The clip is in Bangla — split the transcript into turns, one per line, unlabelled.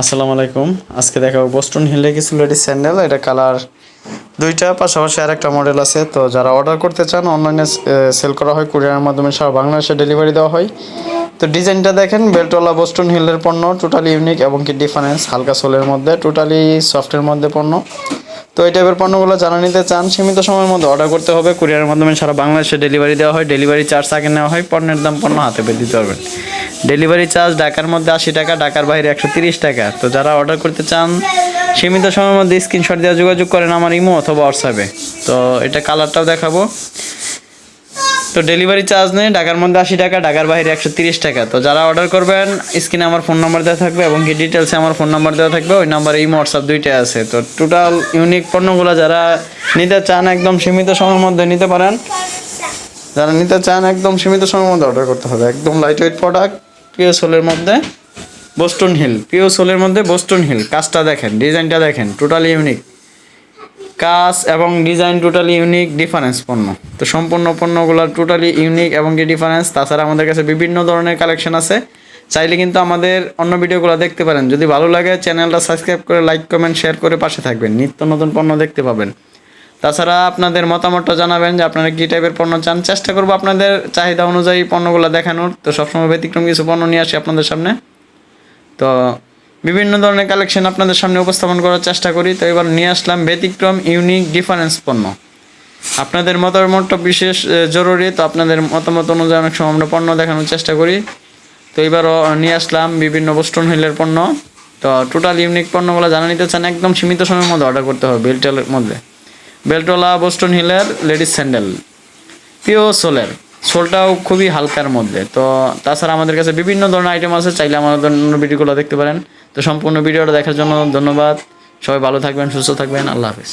আসসালামু আলাইকুম। আজকে দেখাবো বোস্টন হিলে কিছু লেডিস স্যান্ডেল এটা কালার দুইটা, পাশাপাশি আর একটা মডেল আছে। তো যারা অর্ডার করতে চান অনলাইনে সেল করা হয় কুরিয়ারের মাধ্যমে সারা বাংলাদেশে ডেলিভারি দেওয়া হয়। তো ডিজাইনটা দেখেন বেল্টওয়ালা বোস্টন হিলের পণ্য টোটালি ইউনিক এবং কি ডিফারেন্স হালকা সোলের মধ্যে টোটালি সফটের মধ্যে পণ্য। তো এই টাইপের পণ্যগুলো জানা নিতে চান, সীমিত সময়ের মধ্যে অর্ডার করতে হবে কুরিয়ারের মাধ্যমে সারা বাংলাদেশে ডেলিভারি দেওয়া হয় ডেলিভারি চার্জ আগে নেওয়া হয়, পণ্যের দাম পণ্য হাতে পেয়ে দিতে পারবেন। ডেলিভারি চার্জ ঢাকার মধ্যে আশি টাকা, ঢাকার বাইরে একশো তিরিশ টাকা। তো যারা অর্ডার করতে চান, সীমিত সময়ের মধ্যে স্ক্রিনশট দেওয়া যোগাযোগ করেন আমার ইমো অথবা হোয়াটসঅ্যাপে তো এটা কালারটাও দেখাবো। তো ডেলিভারি চার্জ নেই, ঢাকার মধ্যে আশি টাকা, ঢাকার বাইরে একশো তিরিশ টাকা। তো যারা অর্ডার করবেন স্ক্রিনে আমার ফোন নাম্বার দেওয়া থাকবে এবং কি ডিটেলসে আমার ফোন নাম্বার দেওয়া থাকবে, ওই নাম্বারে এই হোয়াটসঅ্যাপ দুইটাই আছে। তো টোটাল ইউনিক পণ্যগুলো যারা নিতে চান, একদম সীমিত সময়ের মধ্যে নিতে পারেন। যারা নিতে চান, একদম সীমিত সময়ের মধ্যে অর্ডার করতে হবে। একদম লাইট ওয়েট প্রোডাক্ট পিও সোলের মধ্যে বোস্টন হিল পিও সোলের মধ্যে বোস্টন হিল কাজটা দেখেন, ডিজাইনটা দেখেন টোটালি ইউনিক কাজ এবং ডিজাইন টোটালি ইউনিক ডিফারেন্স পণ্য। তো সম্পূর্ণ পণ্যগুলো টোটালি ইউনিক এবং কি ডিফারেন্স তাছাড়া আমাদের কাছে বিভিন্ন ধরনের কালেকশন আছে। চাইলে কিন্তু আমাদের অন্য ভিডিওগুলো দেখতে পারেন। যদি ভালো লাগে চ্যানেলটা সাবস্ক্রাইব করে লাইক কমেন্ট শেয়ার করে পাশে থাকবেন। নিত্য নতুন পণ্য দেখতে পাবেন। তাছাড়া আপনাদের মতামতটা জানাবেন যে আপনারা কী টাইপের পণ্য চান। চেষ্টা করব আপনাদের চাহিদা অনুযায়ী পণ্যগুলো দেখানোর। তো সবসময় ব্যতিক্রম কিছু পণ্য নিয়ে আসি আপনাদের সামনে। তো বিভিন্ন ধরনের কালেকশন আপনাদের সামনে উপস্থাপন করার চেষ্টা করি। তো এবার নিয়ে আসলাম ব্যতিক্রম ইউনিক ডিফারেন্স পণ্য। আপনাদের মতামতটা বিশেষ জরুরি। তো আপনাদের মতামত অনুযায়ী অনেক সময় আমরা পণ্য দেখানোর চেষ্টা করি। তো এবারও নিয়ে আসলাম বিভিন্ন বোস্টন হিলের পণ্য। তো টোটাল ইউনিক পণ্যগুলো জানা নিতে চান, একদম সীমিত সময়ের মধ্যে অর্ডার করতে হবে বেল্টের মধ্যে। বেল্টওয়ালা বোস্টন হিলের লেডিস স্যান্ডেল। পিও সোলের, সোলটাও খুবই হালকার মধ্যে। তো তাছাড়া আমাদের কাছে বিভিন্ন ধরনের আইটেম আছে, চাইলে আমাদের অন্য ভিডিওগুলো দেখতে পারেন। তো সম্পূর্ণ ভিডিওটা দেখার জন্য ধন্যবাদ। সবাই ভালো থাকবেন, সুস্থ থাকবেন। আল্লাহ হাফিজ।